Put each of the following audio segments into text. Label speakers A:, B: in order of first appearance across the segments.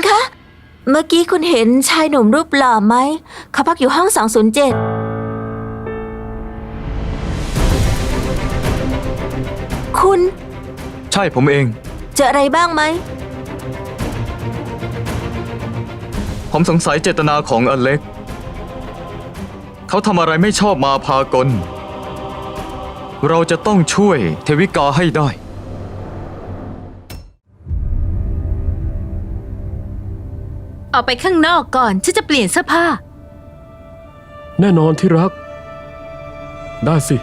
A: คุณคะ เมื่อกี้คุณเห็นชายหนุ่มรูปหล่อไหม เขาพักอยู่ห้อง 207 คุณ
B: ใช่ผมเอง
A: เจออะไรบ้างไหม
B: ผมสงสัยเจตนาของอเล็ก เขาทำอะไรไม่ชอบมาพากล เราจะต้องช่วยเทวิกาให้ได้
C: ออกไปข้างนอกก่อน ฉันจะเปลี่ยนเสื้อผ้า
D: แน่นอนที่รัก ได้สิ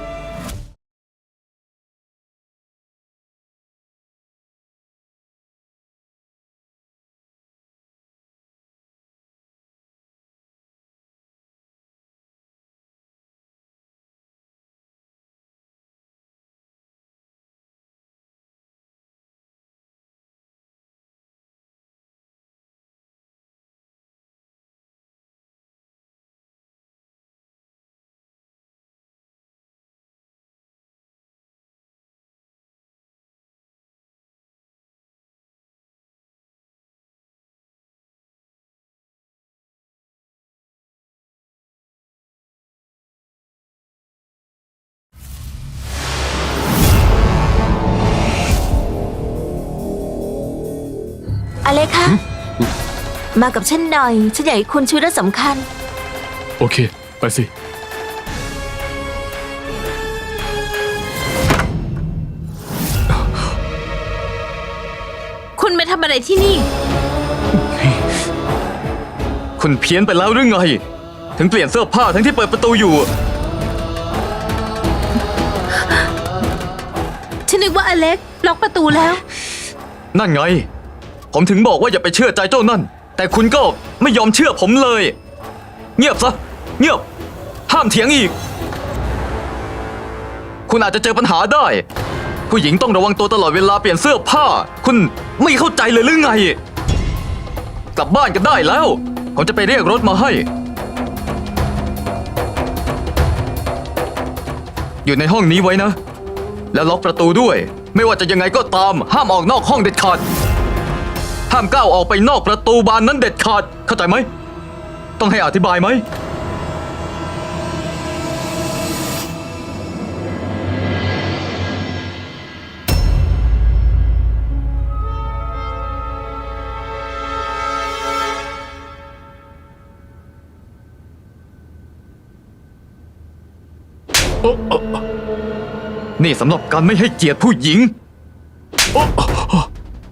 A: อเล็กคะ มากับฉันหน่อย ฉันอยากให้คุณช่วยเรื่องสำคัญ
D: โอเค ไปสิ
C: คุณมาทำอะไรที่นี่
B: คุณเพี้ยนไปแล้วหรือไง ถึงเปลี่ยนเสื้อผ้าทั้งที่เปิดประตูอยู่
C: ฉันนึกว่าอเล็กล็อกประตูแล้ว
B: นั่นไง ผมถึงบอกว่าอย่าไปเชื่อใจเจ้านั่น แต่คุณก็ไม่ยอมเชื่อผมเลย เงียบซะ เงียบ ห้ามเถียงอีก คุณอาจจะเจอปัญหาได้ ผู้หญิงต้องระวังตัวตลอดเวลาเปลี่ยนเสื้อผ้า คุณไม่เข้าใจเลยหรือไง กลับบ้านกันได้แล้ว ผมจะไปเรียกรถมาให้ อยู่ในห้องนี้ไว้นะ แล้วล็อกประตูด้วย ไม่ว่าจะยังไงก็ตาม ห้ามออกนอกห้องเด็ดขาด ห้ามก้าวออกไปนอกประตูบานนั้นเด็ดขาด เข้าใจไหม ต้องให้อธิบายไหม นี่สำหรับการไม่ให้เกียรติผู้หญิง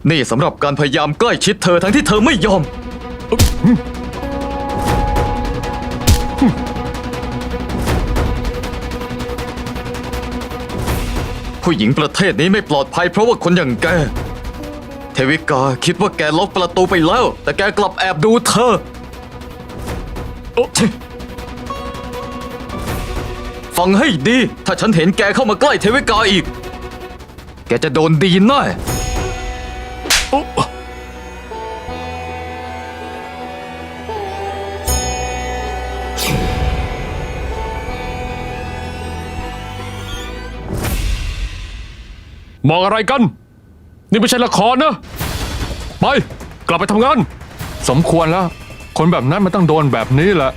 B: นี่สำหรับการพยายามใกล้ชิดเธอทั้งที่เธอไม่ยอม ผู้หญิงประเทศนี้ไม่ปลอดภัยเพราะว่าคนอย่างแก เทวิกาคิดว่าแกล็อกประตูไปแล้ว แต่แกกลับแอบดูเธอโอ๊ะฟังให้ดี ถ้าฉันเห็นแกเข้ามาใกล้เทวิกาอีก แกจะโดนดีแน่โอ๊ะ
D: มองอะไรกัน นี่ไม่ใช่ละครนะ ไป กลับไปทำงาน
E: สมควรแล้ว คนแบบนั้นมันต้องโดนแบบนี้แหละ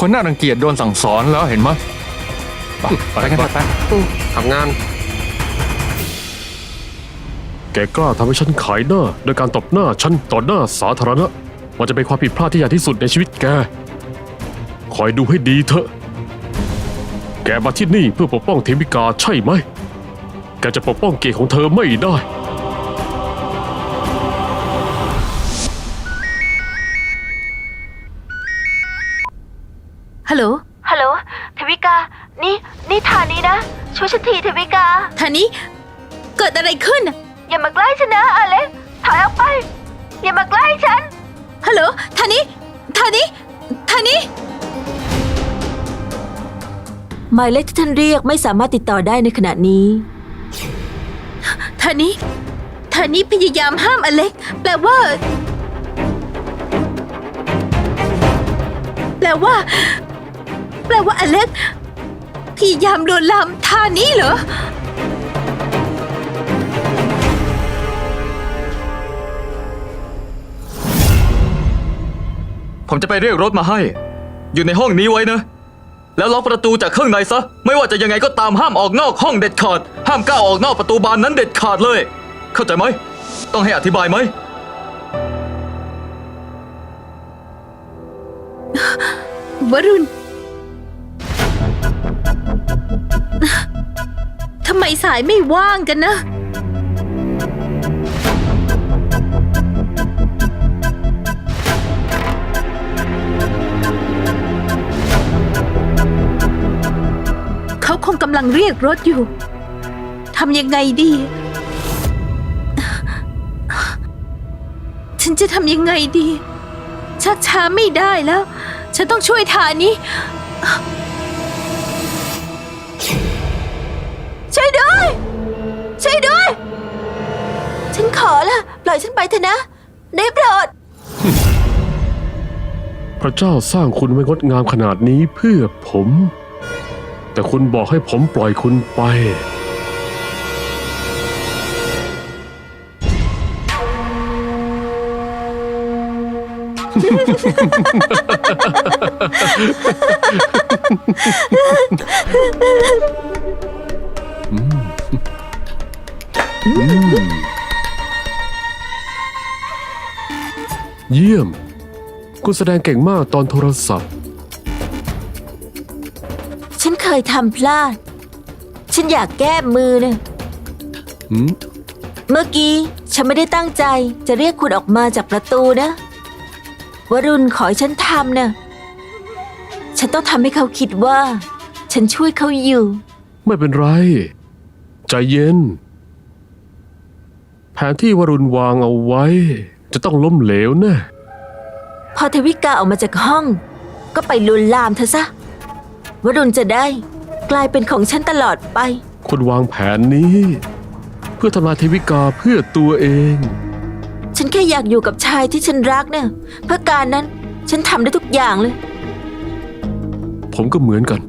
E: คนน่ารังเกียจโดนสั่งสอนแล้วเห็นไหมยไปไปกันเถอะไป
F: ทำงาน
D: แกกล้าทำให้ฉันขายหน้าโดยการตบหน้าฉันต่อหน้าสาธารณะ มันจะเป็นความผิดพลาดที่ใหญ่ที่สุดในชีวิตแก คอยดูให้ดีเถอะ แกมาที่นี่เพื่อปกป้องเทมิกาใช่ไหม แกจะปกป้องเกียรติของเธอไม่ได้
C: ฮัลโหล
A: ฮัลโหลเทวิกา นี่ นี่ทานี้นะ ช่วยฉันทีเทวิกา
C: ทานี้เกิดอะไรขึ้นน่ะ
A: อย่ามาใกล้ฉันนะอเล็กถอยออกไป อย่ามาใกล้ฉัน
C: ฮัลโหลทานี้ทานี้ทานี้
A: หมายเลขที่ท่านเรียกไม่สามารถติดต่อได้ในขณะนี้
C: ทานี้ทานี้พยายามห้ามอเล็ก แปลว่า แปลว่า แปลว่าอเล็กพยายามลวนลามทานี้เหรอ
B: ผมจะไปเรียกรถมาให้ อยู่ในห้องนี้ไว้นะ แล้วล็อกประตูจากข้างในซะ ไม่ว่าจะยังไงก็ตามห้ามออกนอกห้องเด็ดขาด ห้ามก้าวออกนอกประตูบานนั้นเด็ดขาดเลย เข้าใจไหม ต้องให้อธิบายไหม
C: วรุณ ทำไมสายไม่ว่างกันนะ กำลังเรียกรถอยู่ ทำยังไงดี ฉันจะทำยังไงดี ชักช้าไม่ได้แล้ว ฉันต้องช่วยทานี้
A: ช่วยด้วย ช่วยด้วย ฉันขอละปล่อยฉันไปเถอะนะ ได้โปรด
D: พระเจ้าสร้างคุณไว้งดงามขนาดนี้เพื่อผม แต่คุณบอกให้ผมปล่อยคุณไป เยี่ยม คุณแสดงเก่งมากตอนโทรศัพท์
A: ยทำพลาด ฉันอยากแก้มือเนะ
D: หืม
A: เมื่อกี้ฉันไม่ได้ตั้งใจจะเรียกคุณออกมาจากประตูนะ วรุณขอให้ฉันทำนะฉันต้องทำให้เขาคิดว่า ฉันช่วยเขาอยู่
D: ไม่เป็นไร ใจเย็น แผนที่วรุณวางเอาไว้ จะต้องล้มเหลวแนะ
A: พอเทวิกาออกมาจากห้อง ก็ไปลวนลามเธอซะ วรุณจะได้ กลายเป็นของฉันตลอดไป
D: คุณวางแผนนี้ เพื่อทำลายเทวิกาเพื่อตัวเอง
A: ฉันแค่อยากอยู่กับชายที่ฉันรักเนี่ยเพื่อการนั้นฉันทำได้ทุกอย่างเลย
D: ผมก็เหมือนกัน